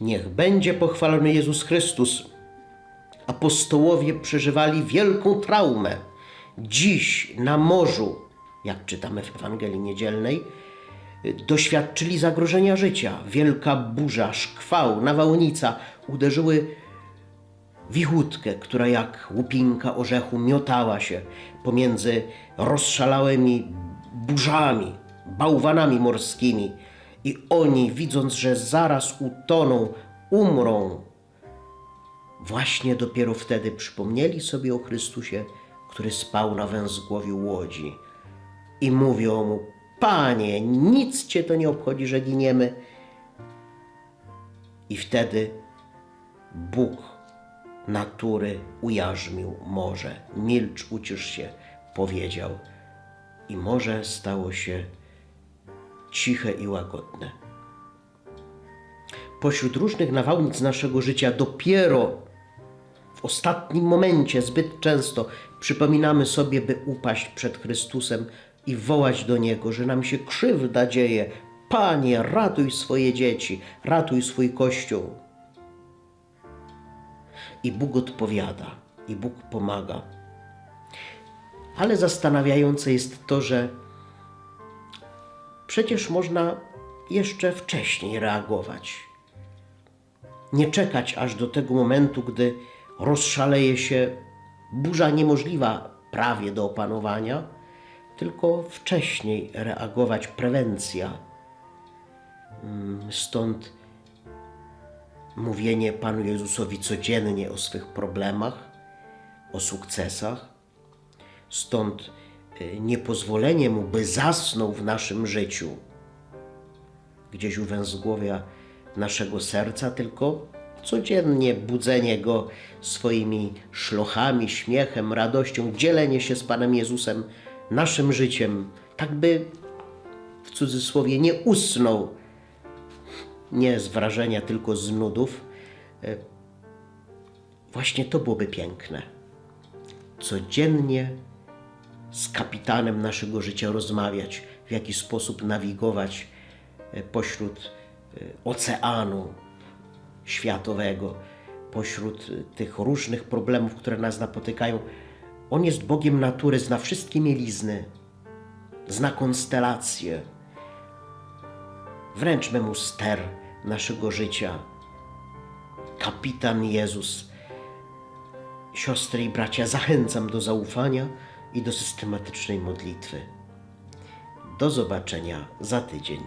Niech będzie pochwalony Jezus Chrystus. Apostołowie przeżywali wielką traumę. Dziś na morzu, jak czytamy w Ewangelii Niedzielnej, doświadczyli zagrożenia życia. Wielka burza, szkwał, nawałnica uderzyły wichutkę, która jak łupinka orzechu miotała się pomiędzy rozszalałymi burzami, bałwanami morskimi. I oni, widząc, że zaraz utoną, umrą, właśnie dopiero wtedy przypomnieli sobie o Chrystusie, który spał na węzgłowiu łodzi. I mówią mu: Panie, nic cię to nie obchodzi, że giniemy. I wtedy Bóg natury ujarzmił morze. Milcz, ucisz się, powiedział. I morze stało się ciche i łagodne. Pośród różnych nawałnic naszego życia dopiero w ostatnim momencie zbyt często przypominamy sobie, by upaść przed Chrystusem i wołać do Niego, że nam się krzywda dzieje. Panie, ratuj swoje dzieci, ratuj swój Kościół. I Bóg odpowiada, i Bóg pomaga. Ale zastanawiające jest to, że przecież można jeszcze wcześniej reagować. Nie czekać aż do tego momentu, gdy rozszaleje się burza niemożliwa prawie do opanowania, tylko wcześniej reagować prewencja. Mm, Stąd mówienie Panu Jezusowi codziennie o swych problemach, o sukcesach. Stąd niepozwolenie Mu, by zasnął w naszym życiu, gdzieś u węzgłowia naszego serca, tylko codziennie budzenie Go swoimi szlochami, śmiechem, radością, dzielenie się z Panem Jezusem naszym życiem, tak by w cudzysłowie nie usnął, nie z wrażenia, tylko z nudów. E, Właśnie to byłoby piękne. Codziennie z kapitanem naszego życia rozmawiać, w jaki sposób nawigować e, pośród e, oceanu światowego, pośród e, tych różnych problemów, które nas napotykają. On jest Bogiem natury, zna wszystkie mielizny, zna konstelacje. Wręczmy mu ster naszego życia. Kapitan Jezus. Siostry i bracia, zachęcam do zaufania i do systematycznej modlitwy. Do zobaczenia za tydzień.